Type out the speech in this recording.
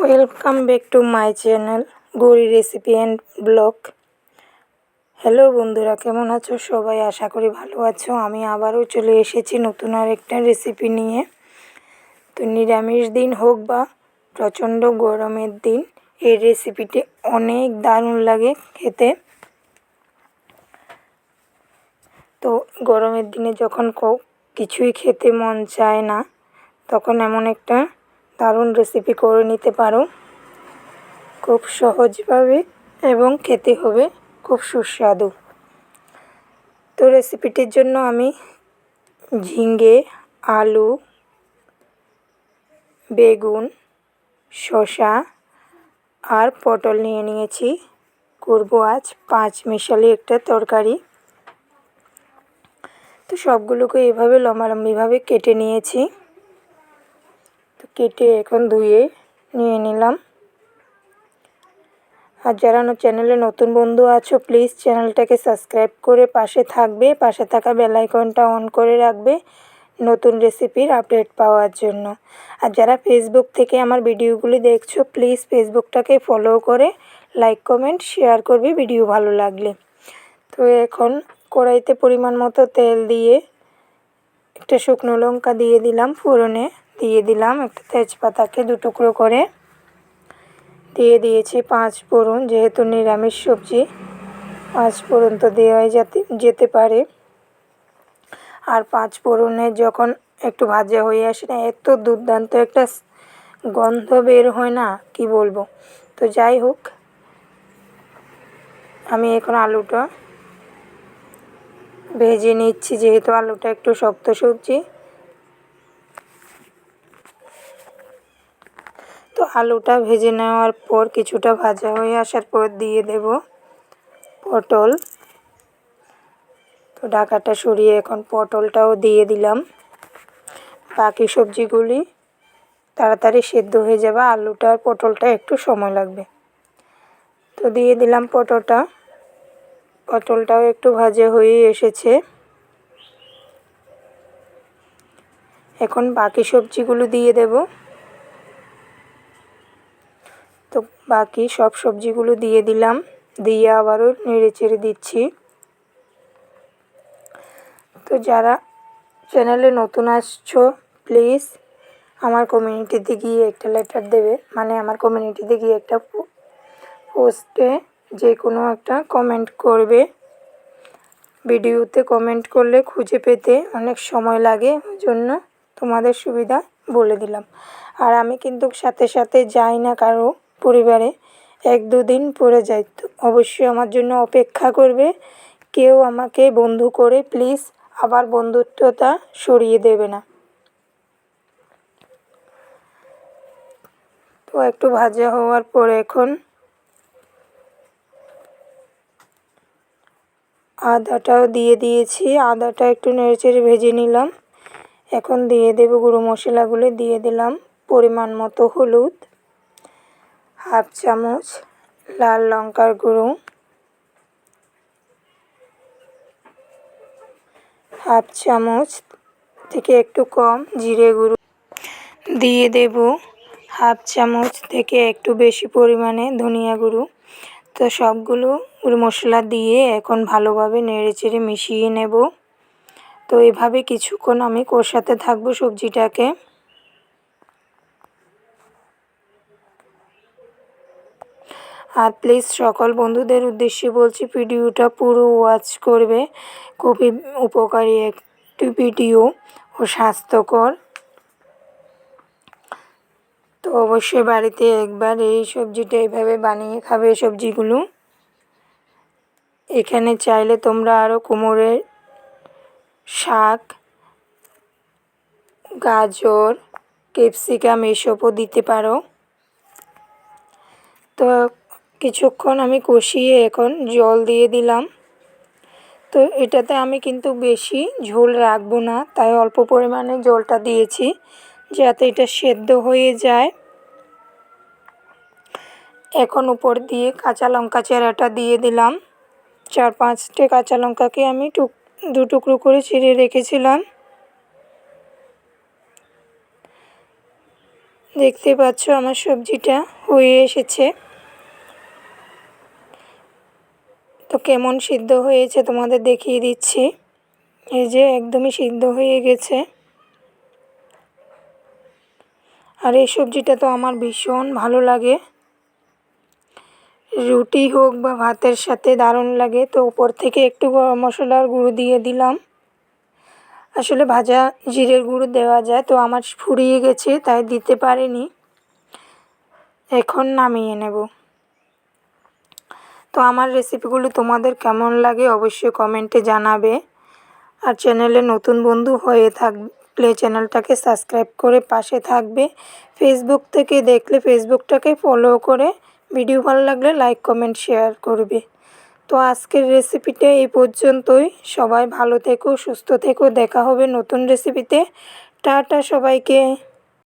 Welcome back to my channel Gauri recipe and blog hello বন্ধুরা, কেমন আছো? সবাই আশা করি ভালো আছো। আমি আবারও চলে এসেছি নতুন আর একটা রেসিপি নিয়ে। তো নিরামিষ দিন হোক বা প্রচণ্ড গরমের দিন, এই রেসিপিটি অনেক দারুণ লাগে খেতে। তো গরমের দিনে যখন কিছুই খেতে মন চায় না, তখন এমন একটা দারুণ রেসিপি করে নিতে পারো। খুব সহজভাবে এবং খেতে হবে খুব সুস্বাদু। তো রেসিপিটির জন্য আমি ঝিঙ্গে আলু, বেগুন, শসা আর পটল নিয়ে নিয়েছি। করব আজ পাঁচ মিশালি একটা তরকারি। তো সবগুলোকে এভাবে লম্বালম্বিভাবে কেটে নিয়েছি। তো কেটে এখন ধুয়ে নিয়ে নিলাম। আর যারা চ্যানেলে নতুন বন্ধু আছো প্লিজ চ্যানেলটাকে সাবস্ক্রাইব করে পাশে থাকবে। পাশে থাকা বেলাইকনটা অন করে রাখবে নতুন রেসিপির আপডেট পাওয়ার জন্য। আর যারা ফেসবুক থেকে আমার ভিডিওগুলি দেখছ প্লিজ ফেসবুকটাকে ফলো করে লাইক কমেন্ট শেয়ার করবে ভিডিও ভালো লাগলে। তো এখন কড়াইতে পরিমাণ মতো তেল দিয়ে একটা শুকনো লঙ্কা দিয়ে দিলাম ফোড়নে। দিয়ে দিলাম একটা তেজপাতাকে দু টুকরো করে। দিয়ে দিয়েছি পাঁচ ফোড়ন, যেহেতু নিরামিষ সবজি, পাঁচ ফোড়ন তো দেওয়াই যাতে, যেতে পারে। আর পাঁচ ফোড়নে যখন একটু ভাজা হয়ে আসে না, এত দুর্দান্ত একটা গন্ধ বের হয় না, কি বলব? তো যাই হোক, আমি এখন আলুটা ভেজে নিচ্ছি, যেহেতু আলুটা একটু শক্ত সবজি। আলুটা ভেজে নেওয়ার পর কিছুটা ভাজা হয়ে আসার পর দিয়ে দেব পটল। তো ডাকাটা সরিয়ে এখন পটলটাও দিয়ে দিলাম। বাকি সবজিগুলি তাড়াতাড়ি সেদ্ধ হয়ে যাবে, আলুটা আর পটলটা একটু সময় লাগবে। তো দিয়ে দিলাম পটলটা। পটলটাও একটু ভাজা হয়ে এসেছে। এখন বাকি সবজিগুলো দিয়ে দেব তো বাকি সব সবজিগুলো দিয়ে দিলাম। দিয়ে আবারও নেড়ে চেড়ে দিচ্ছি। তো যারা চ্যানেলে নতুন আসছো, প্লিজ আমার কমিউনিটিতে গিয়ে একটা লেটার দেবে। মানে আমার কমিউনিটিতে গিয়ে একটা পোস্টে যে কোনো একটা কমেন্ট করবে। ভিডিওতে কমেন্ট করলে খুঁজে পেতে অনেক সময় লাগে জন্য তোমাদের সুবিধা বলে দিলাম। আর আমি কিন্তু সাথে সাথে যাই না কারও। পরিবারে এক দুদিন পরে যাই তো অবশ্যই আমার জন্য অপেক্ষা করবে। কেউ আমাকে বন্ধু করে প্লিজ আবার বন্ধুত্বটা সরিয়ে দেবে না। তো একটু ভাজা হওয়ার পর এখন আদাটাও দিয়ে দিয়েছি। আদাটা একটু নেড়েচেড়ে ভেজে নিলাম। এখন দিয়ে দেব গুঁড়ো মশলাগুলো। দিয়ে দিলাম পরিমাণ মতো হলুদ। হাফ চামচ লাল লঙ্কার গুঁড়ো, হাফ চামচ থেকে একটু কম জিরে গুঁড়ো। দিয়ে দেব হাফ চামচ থেকে একটু বেশি পরিমাণে ধনিয়া গুঁড়ো। তো সবগুলো মশলা দিয়ে এখন ভালোভাবে নেড়ে চেড়ে মিশিয়ে নেব। তো এভাবে কিছুক্ষণ আমি কষাতে থাকব সবজিটাকে। আর প্লিজ সকল বন্ধুদের উদ্দেশ্যে বলছি ভিডিওটা পুরো ওয়াচ করবে। খুবই উপকারী একটি ভিডিও ও স্বাস্থ্যকর। তো অবশ্যই বাড়িতে একবার এই সবজিটা এইভাবে বানিয়ে খাবে সবজিগুলো। এখানে চাইলে তোমরা আরও কুমোরের শাক, গাজর, ক্যাপসিকাম এসবও দিতে পারো। তো কিছুক্ষণ আমি কষিয়ে এখন জল দিয়ে দিলাম। তো এটাতে আমি কিন্তু বেশি ঝোল রাখব না, তাই অল্প পরিমাণে জলটা দিয়েছি যাতে এটা সেদ্ধ হয়ে যায়। এখন উপর দিয়ে কাঁচা লঙ্কা চেরাটা দিয়ে দিলাম। চার পাঁচটে কাঁচা লঙ্কাকে আমি টুক, দু টুকরো করে ছিঁড়ে রেখেছিলাম। দেখতে পাচ্ছ আমার সবজিটা হয়ে এসেছে। তো কেমন সিদ্ধ হয়েছে তোমাদের দেখিয়ে দিচ্ছি। এই যে একদমই সিদ্ধ হয়ে গেছে। আর এই সবজিটা তো আমার ভীষণ ভালো লাগে। রুটি হোক বা ভাতের সাথে দারুণ লাগে। তো উপর থেকে একটু গরম মশলার গুঁড়ো দিয়ে দিলাম। আসলে ভাজা জিরের গুঁড়ো দেওয়া যায়, তো আমার ফুরিয়ে গেছে, তাই দিতে পারিনি। এখন নামিয়ে নেব। তো আমার রেসিপিগুলো তোমাদের কেমন লাগে অবশ্যই কমেন্টে জানাবে। আর চ্যানেলে নতুন বন্ধু হয়ে থাকলে চ্যানেলটাকে সাবস্ক্রাইব করে পাশে থাকবে। ফেসবুক থেকে দেখলে ফেসবুকটাকে ফলো করে। ভিডিও ভালো লাগলে লাইক কমেন্ট শেয়ার করবে। তো আজকের রেসিপিটা এই পর্যন্তই। সবাই ভালো থেকো, সুস্থ থেকো। দেখা হবে নতুন রেসিপিতে টাটা সবাইকে।